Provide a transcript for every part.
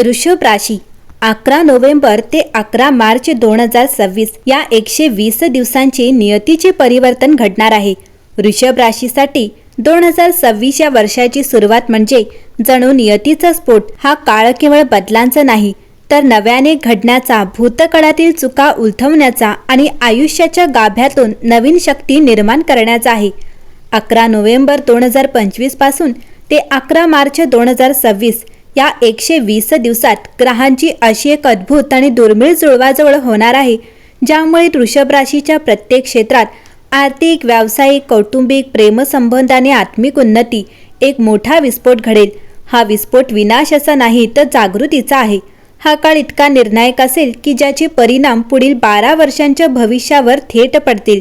ऋषभ राशी अकरा नोव्हेंबर ते अकरा मार्च दोन हजार सव्वीस या एकशे वीस दिवसांचे नियतीचे परिवर्तन घडणार आहे. ऋषभ राशीसाठी दोन हजार सव्वीस या वर्षाची सुरुवात म्हणजे जणू नियतीचा स्फोट हा काळ केवळ बदलांचा नाही तर नव्याने घडण्याचा भूतकाळातील चुका उलथवण्याचा आणि आयुष्याच्या गाभ्यातून नवीन शक्ती निर्माण करण्याचा आहे. अकरा नोव्हेंबर दोन हजार पंचवीसपासून ते अकरा मार्च दोन हजार सव्वीस या एकशे वीस दिवसात ग्रहांची अशी एक अद्भुत आणि दुर्मिळ जुळवाजुळव होणार आहे ज्यामुळे वृषभ राशीच्या प्रत्येक क्षेत्रात आर्थिक व्यावसायिक कौटुंबिक प्रेमसंबंध आणि आत्मिक उन्नती एक मोठा विस्फोट घडेल. हा विस्फोट विनाशाचा नाही तर जागृतीचा आहे. हा काळ इतका निर्णायक असेल की ज्याचे परिणाम पुढील बारा वर्षांच्या भविष्यावर थेट पडतील.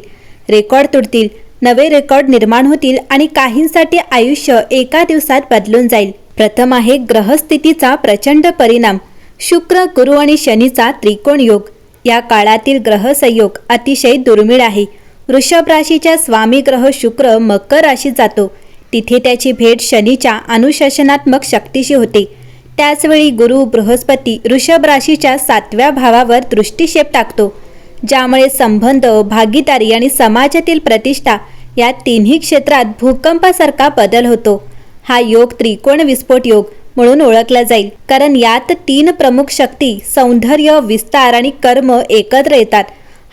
रेकॉर्ड तुटतील नवे रेकॉर्ड निर्माण होतील आणि काहींसाठी आयुष्य एका दिवसात बदलून जाईल. प्रथम आहे ग्रहस्थितीचा प्रचंड परिणाम. शुक्र गुरु आणि शनीचा त्रिकोण योग. या काळातील ग्रहसंयोग अतिशय दुर्मिळ आहे. वृषभ राशीच्या स्वामी ग्रह शुक्र मकर राशीत जातो. तिथे त्याची भेट शनीच्या अनुशासनात्मक शक्तीशी होते. त्याचवेळी गुरु बृहस्पती वृषभ राशीच्या सातव्या भावावर दृष्टिक्षेप टाकतो. ज्यामुळे संबंध भागीदारी आणि समाजातील प्रतिष्ठा या तिन्ही क्षेत्रात भूकंपासारखा बदल होतो. हा योग त्रिकोण विस्फोट योग म्हणून ओळखला जाईल. कारण यात तीन प्रमुख शक्ती सौंदर्य विस्तार आणि कर्म एकत्र येतात.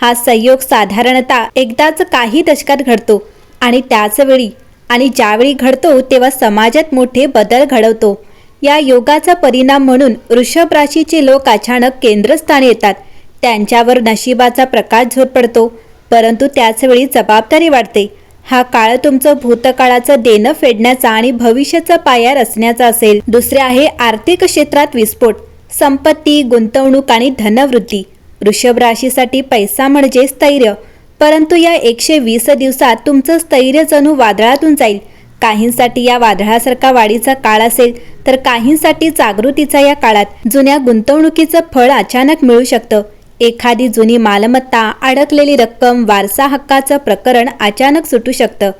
हा संयोग साधारणतः एकदाच काही दशकात घडतो आणि त्याच वेळी आणि ज्यावेळी घडतो तेव्हा समाजात मोठे बदल घडवतो. या योगाचा परिणाम म्हणून वृषभ राशीचे लोक अचानक केंद्रस्थानी येतात. त्यांच्यावर नशिबाचा प्रकाश झोप पडतो परंतु त्याचवेळी जबाबदारी वाढते. हा काळ तुमचं भूतकाळाचं देणं फेडण्याचा आणि भविष्याचा पाया रचण्याचा असेल. दुसरे आहे आर्थिक क्षेत्रात विस्फोट संपत्ती गुंतवणूक आणि धनवृद्धी वृषभ राशीसाठी पैसा म्हणजे स्थैर्य. परंतु या एकशे वीस दिवसात तुमचं स्थैर्य जणू वादळातून जाईल. काहींसाठी या वादळासारखा वाढीचा काळ असेल तर काहींसाठी जागृतीचा या काळात. जुन्या गुंतवणुकीचं फळ अचानक मिळू शकतं. एखादी जुनी मालमत्ता अडकलेली रक्कम वारसा हक्काचं प्रकरण अचानक सुटू शकतं.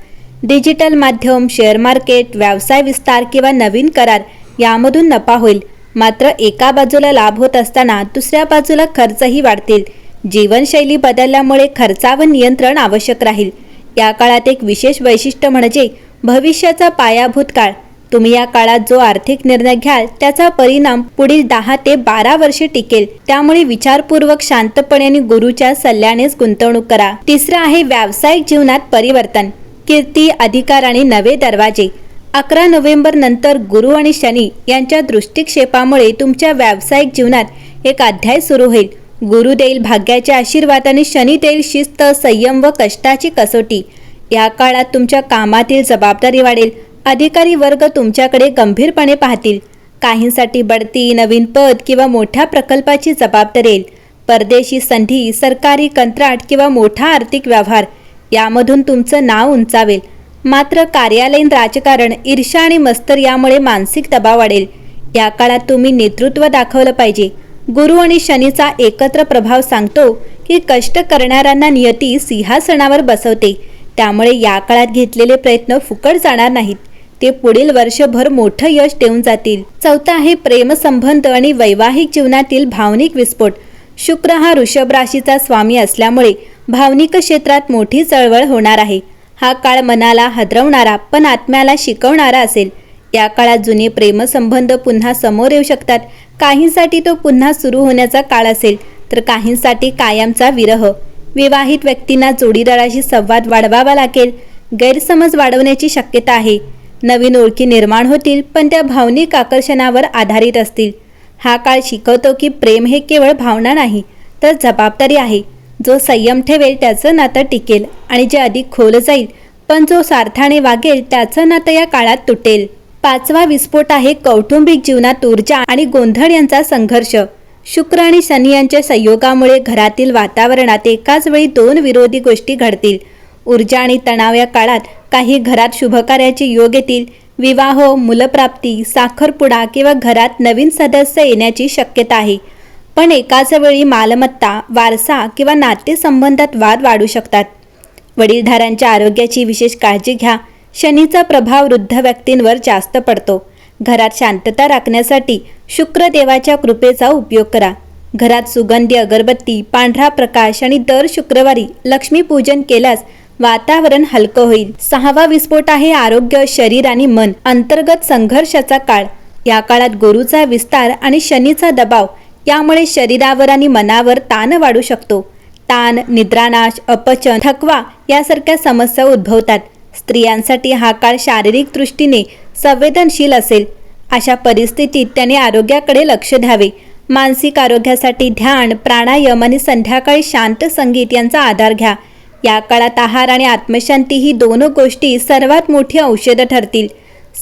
डिजिटल माध्यम शेअर मार्केट व्यवसाय विस्तार किंवा नवीन करार यामधून नफा होईल. मात्र एका बाजूला लाभ होत असताना दुसऱ्या बाजूला खर्चही वाढतील. जीवनशैली बदलल्यामुळे खर्चावर नियंत्रण आवश्यक राहील. या काळात एक विशेष वैशिष्ट्य म्हणजे भविष्याचा पायाभूत काळ. तुम्ही या काळात जो आर्थिक निर्णय घ्याल त्याचा परिणाम पुढील दहा ते बारा वर्षे टिकेल. त्यामुळे विचारपूर्वक शांतपणे आणि गुरुच्या सल्ल्यानेच गुंतवणूक करा. तिसरं आहे व्यावसायिक जीवनात परिवर्तन. कीर्ती अधिकार आणि नवे दरवाजे. अकरा नोव्हेंबर नंतर गुरु आणि शनी यांच्या दृष्टिक्षेपामुळे तुमच्या व्यावसायिक जीवनात एक अध्याय सुरू होईल. गुरु देईल भाग्याचे आशीर्वाद आणि शनी देईल शिस्त संयम व कष्टाची कसोटी. या काळात तुमच्या कामातील जबाबदारी वाढेल. अधिकारी वर्ग तुमच्याकडे गंभीरपणे पाहतील. काहींसाठी बढती नवीन पद किंवा मोठ्या प्रकल्पाची जबाबदारी परदेशी संधी सरकारी कंत्राट किंवा मोठा आर्थिक व्यवहार यामधून तुमचं नाव उंचावेल. मात्र कार्यालयीन राजकारण ईर्षा आणि मस्तर यामुळे मानसिक दबाव वाढेल. या काळात तुम्ही नेतृत्व दाखवलं पाहिजे. गुरु आणि शनीचा एकत्र प्रभाव सांगतो की कष्ट करणाऱ्यांना नियती सिंहासनावर बसवते. त्यामुळे या काळात घेतलेले प्रयत्न फुकट जाणार नाहीत. ते पुढील वर्षभर मोठं यश देऊन जातील. चौथा आहे प्रेमसंबंध आणि वैवाहिक जीवनातील भावनिक विस्फोट. शुक्र हा ऋषभ राशीचा स्वामी असल्यामुळे भावनिक क्षेत्रात मोठी चळवळ होणार आहे. हा काळ मनाला हदरवणारा पण आत्म्याला शिकवणारा असेल. या काळात जुने प्रेमसंबंध पुन्हा समोर येऊ शकतात. काहींसाठी तो पुन्हा सुरू होण्याचा काळ असेल तर काहींसाठी कायमचा विरह. विवाहित व्यक्तींना जोडीदाराशी संवाद वाढवावा लागेल. गैरसमज वाढवण्याची शक्यता आहे. नवीन ओळखी निर्माण होतील पण त्या भावनिक आकर्षणावर आधारित असतील. हा काळ शिकवतो की प्रेम हे केवळ भावना नाही तर जबाबदारी आहे. जो संयम ठेवेल त्याचं नातं टिकेल आणि जे अधिक खोल जाईल पण जो सार्थाने वागेल त्याचं नातं या काळात तुटेल. पाचवा विस्फोट आहे कौटुंबिक जीवनात ऊर्जा आणि गोंधळ यांचा संघर्ष. शुक्र आणि शनी यांच्या संयोगामुळे घरातील वातावरणात एकाच वेळी दोन विरोधी गोष्टी घडतील. ऊर्जा आणि तणाव या काळात काही घरात शुभकार्याचे योग येतील. विवाह मुलप्राप्ती साखरपुडा किंवा घरात नवीन सदस्य येण्याची शक्यता आहे. पण एकाच वेळी मालमत्ता वारसा किंवा नातेसंबंधात वाद वाढू शकतात. वडीलधाऱ्यांच्या आरोग्याची विशेष काळजी घ्या. शनीचा प्रभाव वृद्ध व्यक्तींवर जास्त पडतो. घरात शांतता राखण्यासाठी शुक्रदेवाच्या कृपेचा उपयोग करा. घरात सुगंधी अगरबत्ती पांढरा प्रकाश आणि दर शुक्रवारी लक्ष्मीपूजन केल्यास वातावरण हलकं होईल. सहावा विस्फोट आहे आरोग्य शरीर आणि मन अंतर्गत संघर्षाचा काळ. या काळात गुरुचा विस्तार आणि शनीचा दबाव यामुळे शरीरावर आणि मनावर ताण वाढू शकतो. ताण निद्रानाश अपचन थकवा यासारख्या समस्या उद्भवतात. स्त्रियांसाठी हा काळ शारीरिक दृष्टीने संवेदनशील असेल. अशा परिस्थितीत त्याने आरोग्याकडे लक्ष द्यावे. मानसिक आरोग्यासाठी ध्यान प्राणायाम आणि संध्याकाळी शांत संगीत यांचा आधार घ्या. या काळात आहार आणि आत्मशांती ही दोन गोष्टी सर्वात मोठी औषधं ठरतील.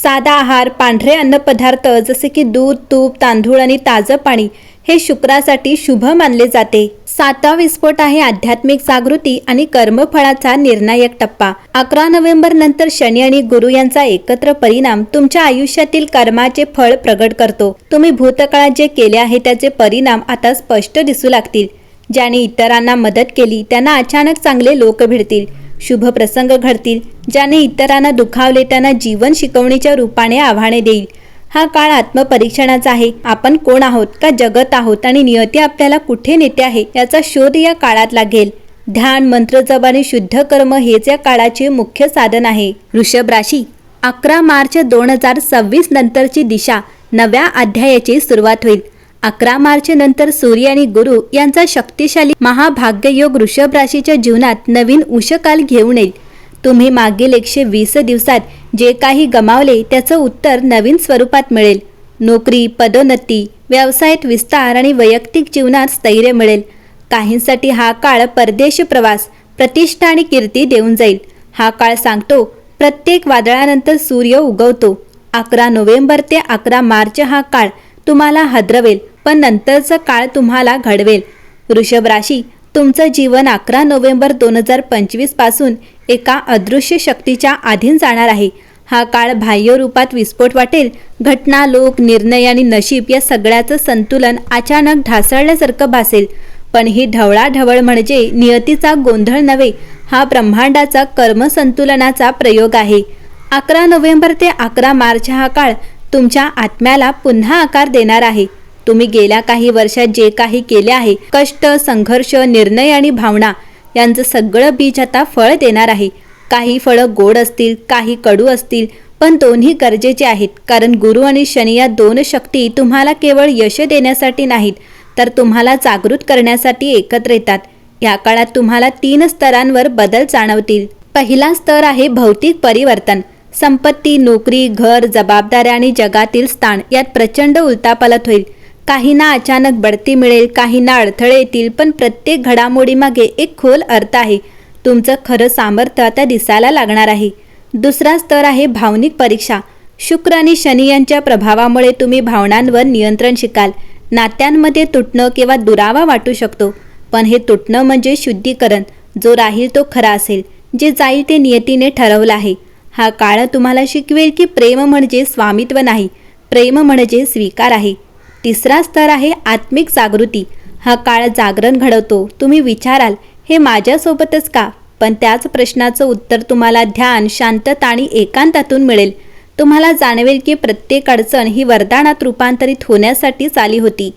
साधा आहार पांढरे अन्नपदार्थ जसे की दूध तूप तांदूळ आणि ताजं पाणी हे शुक्रासाठी शुभ मानले जाते. सातवा विस्फोट आहे आध्यात्मिक जागृती आणि कर्मफळाचा निर्णायक टप्पा. अकरा नोव्हेंबर नंतर शनी आणि गुरु यांचा एकत्र परिणाम तुमच्या आयुष्यातील कर्माचे फळ प्रगट करतो. तुम्ही भूतकाळात जे केले आहे त्याचे परिणाम आता स्पष्ट दिसू लागतील. ज्याने इतरांना मदत केली त्यांना अचानक चांगले लोक भेटतील शुभ प्रसंग घडतील ज्याने इतरांना दुखावले त्यांना जीवन शिकवणीच्या रूपाने आव्हाने देईल. हा काळ आत्मपरीक्षणाचा आहे. आपण कोण आहोत का जगत आहोत आणि नियती आपल्याला कुठे नेते आहे याचा शोध या काळात लागेल. ध्यान मंत्र जप आणि शुद्ध कर्म हेच या काळाचे मुख्य साधन आहे. वृषभ राशी अकरा मार्च दोन हजार सव्वीस नंतरची दिशा नव्या अध्यायाची सुरुवात होईल. अकरा मार्च नंतर सूर्य आणि गुरु यांचा शक्तिशाली महाभाग्ययोग वृषभ राशीच्या जीवनात नवीन उषकाल घेऊन येईल. तुम्ही मागील एकशे वीस दिवसात जे काही गमावले त्याचं उत्तर नवीन स्वरूपात मिळेल. नोकरी पदोन्नती व्यवसायात विस्तार आणि वैयक्तिक जीवनात स्थैर्य मिळेल. काहींसाठी हा काळ परदेश प्रवास प्रतिष्ठा आणि कीर्ती देऊन जाईल. हा काळ सांगतो प्रत्येक वादळानंतर सूर्य उगवतो. अकरा नोव्हेंबर ते अकरा मार्च हा काळ तुम्हाला हदरवेल. पण नंतरचा काळ तुम्हाला घडवेल. वृषभ राशी तुमचं जीवन अकरा नोव्हेंबर दोन हजार पंचवीसपासून एका अदृश्य शक्तीच्या अधीन जाणार आहे. हा काळ बाह्य रूपात विस्फोट वाटेल घटना लोक निर्णय आणि नशीब या सगळ्याचं संतुलन अचानक ढासळल्यासारखं भासेल. पण ही ढवळाढवळ म्हणजे नियतीचा गोंधळ नव्हे हा ब्रह्मांडाचा कर्मसंतुलनाचा प्रयोग आहे. अकरा नोव्हेंबर ते अकरा मार्च हा काळ तुमच्या आत्म्याला पुन्हा आकार देणार आहे. तुम्ही गेल्या काही वर्षात जे काही केले आहे कष्ट संघर्ष निर्णय आणि भावना यांचं सगळं बीज आता फळ देणार आहे. काही फळं गोड असतील काही कडू असतील पण दोन्ही गरजेचे आहेत. कारण गुरु आणि शनी या दोन शक्ती तुम्हाला केवळ यश देण्यासाठी नाहीत तर तुम्हाला जागृत करण्यासाठी एकत्र येतात. या काळात तुम्हाला तीन स्तरांवर बदल जाणवतील. पहिला स्तर आहे भौतिक परिवर्तन. संपत्ती नोकरी घर जबाबदाऱ्या आणि जगातील स्थान यात प्रचंड उलतापालत होईल. काहींना अचानक बढती मिळेल काहींना अडथळे येतील पण प्रत्येक घडामोडीमागे एक खोल अर्थ आहे. तुमचं खरं सामर्थ्य आता दिसायला लागणार आहे. दुसरा स्तर आहे भावनिक परीक्षा. शुक्र आणि शनी यांच्या प्रभावामुळे तुम्ही भावनांवर नियंत्रण शिकाल. नात्यांमध्ये तुटणं किंवा दुरावा वाटू शकतो पण हे तुटणं म्हणजे शुद्धीकरण. जो राहील तो खरा असेल. जे जाईल ते नियतीने ठरवलं आहे. हा काळ तुम्हाला शिकवेल की प्रेम म्हणजे स्वामित्व नाही. प्रेम म्हणजे स्वीकार आहे. तिसरा स्तर आहे आत्मिक जागृती. हा काळ जागरण घडवतो. तुम्ही विचाराल हे माझ्यासोबतच का? पण त्याच प्रश्नाचं उत्तर तुम्हाला ध्यान शांतता आणि एकांतातून मिळेल. तुम्हाला जाणवेल की प्रत्येक अडचण ही वरदानात रूपांतरित होण्यासाठीच आली होती.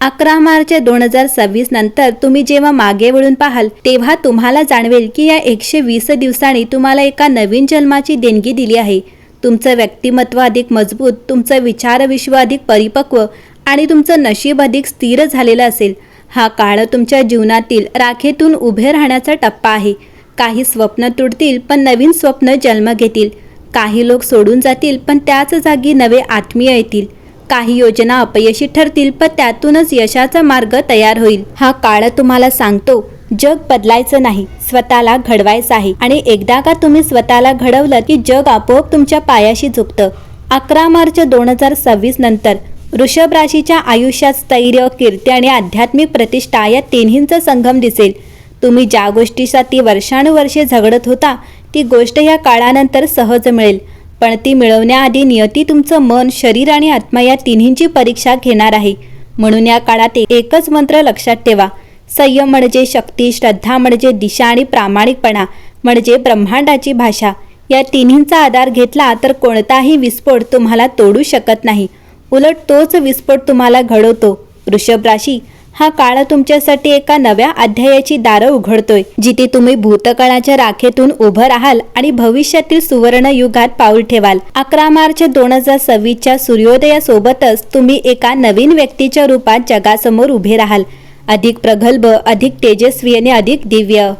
अकरा मार्च दोन हजार सव्वीस नंतर तुम्ही जेव्हा मागे वळून पाहाल तेव्हा तुम्हाला जाणवेल की या एकशे वीस दिवसांनी तुम्हाला एका नवीन जन्माची देणगी दिली आहे. तुमचं व्यक्तिमत्व अधिक मजबूत तुमचं विचारविश्व अधिक परिपक्व आणि तुमचं नशीब अधिक स्थिर झालेलं असेल. हा काळ तुमच्या जीवनातील राखेतून उभे राहण्याचा टप्पा आहे. काही स्वप्न तुटतील पण नवीन स्वप्न जन्म घेतील. काही लोक सोडून जातील पण त्याच जागी नवे आत्मीय येतील. काही योजना अपयशी ठरतील पण त्यातूनच यशाचा मार्ग तयार होईल. हा काळ तुम्हाला सांगतो जग बदलायचं नाही स्वतःला घडवायचं आहे. आणि एकदा का तुम्ही स्वतःला घडवलं की जग आपोआप तुमच्या पायाशी झुकतं? अकरा मार्च दोन हजार सव्वीस नंतर वृषभ राशीच्या आयुष्यात स्थैर्य कीर्ती आणि आध्यात्मिक प्रतिष्ठा या तिन्हींचा संगम दिसेल. तुम्ही ज्या गोष्टीसाठी वर्षानुवर्षे झगडत होता ती गोष्ट या काळानंतर सहज मिळेल. पण ती मिळवण्याआधी नियती तुमचं मन शरीर आणि आत्मा या तिन्हींची परीक्षा घेणार आहे. म्हणून या काळात एकच मंत्र लक्षात ठेवा. संयम म्हणजे शक्ती श्रद्धा म्हणजे दिशा आणि प्रामाणिकपणा म्हणजे ब्रह्मांडाची भाषा. या तिन्हींचा आधार घेतला तर कोणताही विस्फोट तुम्हाला तोडू शकत नाही. उलट तोच विस्फोट तुम्हाला घडवतो. वृषभ राशी हा काळ तुमच्यासाठी एका नव्या अध्यायाची दारं उघडतोय जिथे तुम्ही भूतकाळाच्या राखेतून उभं राहाल आणि भविष्यातील सुवर्ण युगात पाऊल ठेवाल. अकरा मार्च दोन हजार सव्वीसच्या सूर्योदयासोबतच तुम्ही एका नवीन व्यक्तीच्या रूपात जगासमोर उभे राहाल. अधिक प्रगल्भ अधिक तेजस्वी आणि अधिक दिव्य.